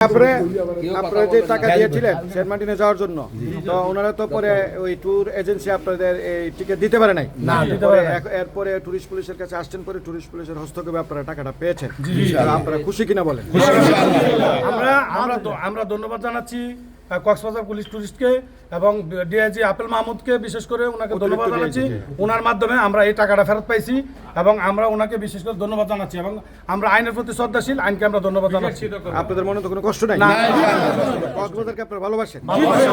তারপরে আপনারা যে টাকা দিয়েছিলেন যাওয়ার জন্য তো ওনারা তো পরে ওই ট্যুর এজেন্সি আপনাদের এই টিকিট দিতে পারে নাই না, এরপরে টুরিস্ট পুলিশের কাছে আসছেন পরে টুরিস্ট পুলিশের হস্তক্ষেপে আপনারা টাকাটা পেয়েছেন আপনারা খুশি কিনা বলেন আমরা আমরা আমরা ধন্যবাদ জানাচ্ছি কক্সবাজার পুলিশ টুরিস্টকে এবং ডিআইজি আপেল মাহমুদকে বিশেষ করে ওনাকে ধন্যবাদ জানাচ্ছি ওনার মাধ্যমে আমরা এই টাকাটা ফেরত পাইছি এবং আমরা ওনাকে বিশেষ করে ধন্যবাদ জানাচ্ছি এবং আমরা আইনের প্রতি শ্রদ্ধাশীল আইনকে আমরা ধন্যবাদ জানাচ্ছি আপনাদের মনে তো কোনো কষ্ট নাই কক্সবাজারকে আপনারা ভালোবাসেন ভালোবাসি,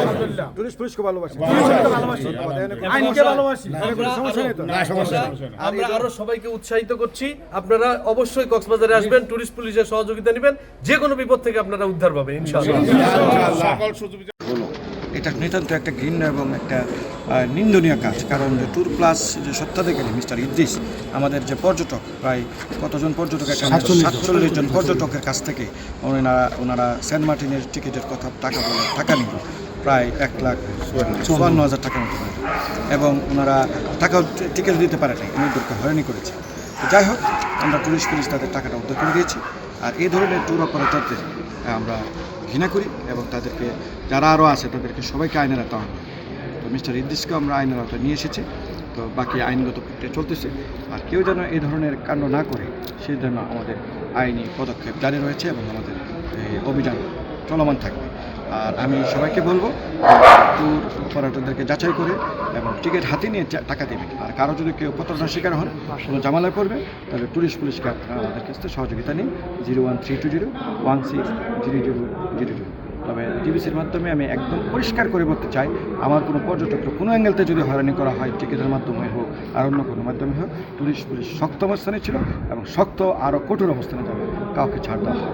টুরিস্ট পুলিশকে ভালোবাসেন আইনকে ভালোবাসি সমস্যা নেই তো আমরা আরও সবাইকে উৎসাহিত করছি আপনারা অবশ্যই কক্সবাজারে আসবেন টুরিস্ট পুলিশের সহযোগিতা নেবেন যে কোনো বিপদ থেকে আপনারা উদ্ধার পাবেন ইনশাআল্লাহ হলো এটা নিতান্ত একটা ঘৃণ্য এবং একটা নিন্দনীয় কাজ। কারণ যে ট্যুর প্লাস যে সত্ত্বাধিকারী মিস্টার ইদ্রিস আমাদের যে পর্যটক প্রায় কতজন পর্যটক সাতচল্লিশ জন। পর্যটকের কাছ থেকে ওনারা ওনারা সেন্ট মার্টিনের টিকিটের কথা টাকা বলে টাকা নিল প্রায় এক লাখ চুয়ান্ন হাজার টাকার মতো। এবং ওনারা টাকা টিকিট দিতে পারে নাই হয়রানি করেছে। যাই হোক আমরা টুরিস্ট পুলিশ তাদের টাকাটা উদ্ধার করে দিয়েছি। আর এই ধরনের ট্যুর অপারেটরদের আমরা ঘৃণা করি এবং তাদেরকে, যারা আরও আছে তাদেরকে সবাইকে আইনের আওতা হয়। তো মিস্টার ইদ্দিসকে আমরা আইনের আওতায় নিয়ে এসেছি। তো বাকি আইনগত প্রক্রিয়া চলতেছে। আর কেউ যেন এই ধরনের কাণ্ড না করে, সেই জন্য আমাদের আইনি পদক্ষেপ জারি রয়েছে এবং আমাদের অভিযান চলমান থাকবে। আর আমি সবাইকে বলব ট্যুর অপারেটরদেরকে যাচাই করে এবং টিকিট হাতে নিয়ে টাকা দেবে আর কারও যদি কেউ প্রতারণার শিকার হন, কোনো জামালায় করবে, তাহলে টুরিস্ট পুলিশকে আপনারা আমাদের কাছ সহযোগিতা নিন, zero one three two zero, one six zero zero zero zero তবে ডিবিসির মাধ্যমে আমি একদম পরিষ্কার করে বলতে চাই, আমার কোনো পর্যটককে কোনো অ্যাঙ্গেলতে যদি হয়রানি করা হয়, টিকিটের মাধ্যমে হোক আর অন্য কোনো মাধ্যমে হোক টুরিস্ট পুলিশ শক্ত অবস্থানে ছিল এবং শক্ত আরও কঠোর অবস্থানে যাবে, কাউকে ছাড় দেওয়া না।